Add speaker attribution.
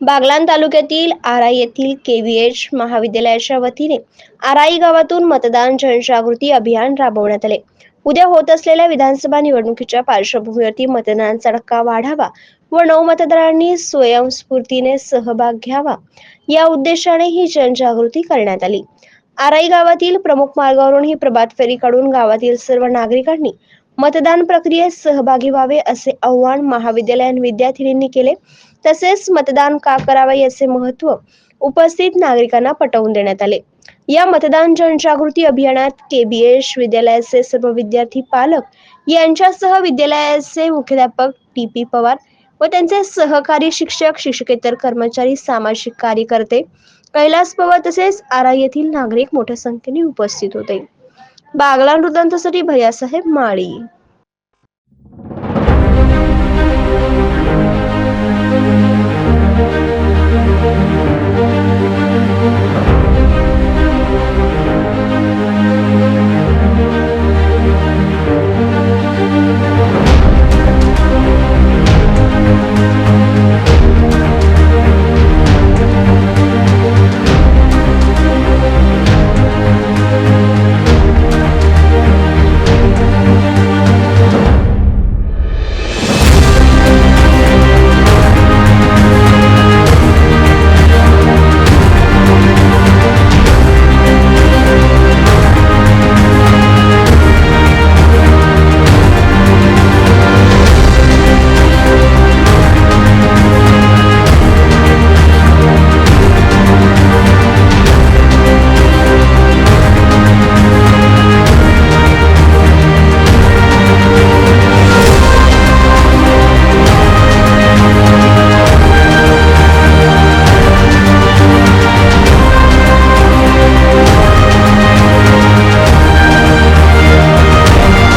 Speaker 1: बागलाण तालुक्यातील आराई येथील केव्हीएच महाविद्यालयाच्या वतीने आराई गावातून मतदान जनजागृती अभियान राबवण्यात आले. उद्या होत असलेल्या विधानसभा निवडणुकीच्या पार्श्वभूमीवरती मतदानाचा टक्का वाढावा व नवमतदारांनी स्वयंस्फूर्तीने सहभाग घ्यावा या उद्देशाने ही जनजागृती करण्यात आली. आराई गावातील प्रमुख मार्गावरून ही प्रभात फेरी काढून गावातील सर्व नागरिकांनी मतदान प्रक्रियेत सहभागी व्हावे असे आव्हान महाविद्यालयीन विद्यार्थिनींनी केले. तसेच मतदान का करावे याचे महत्त्व उपस्थित नागरिकांना पटवून देण्यात आले. या मतदान जनजागृती अभियानात केबीएस विद्यालयाचे सर्व विद्यार्थी पालक यांच्यासह विद्यालयाचे मुख्याध्यापक टी पी पवार व त्यांचे सहकारी शिक्षक शिक्षकेतर कर्मचारी सामाजिक कार्यकर्ते कैलास पवार तसेच आरा येथील नागरिक मोठ्या संख्येने उपस्थित होते. बागला वृत्तांतासाठी भैयासाहेब माळी.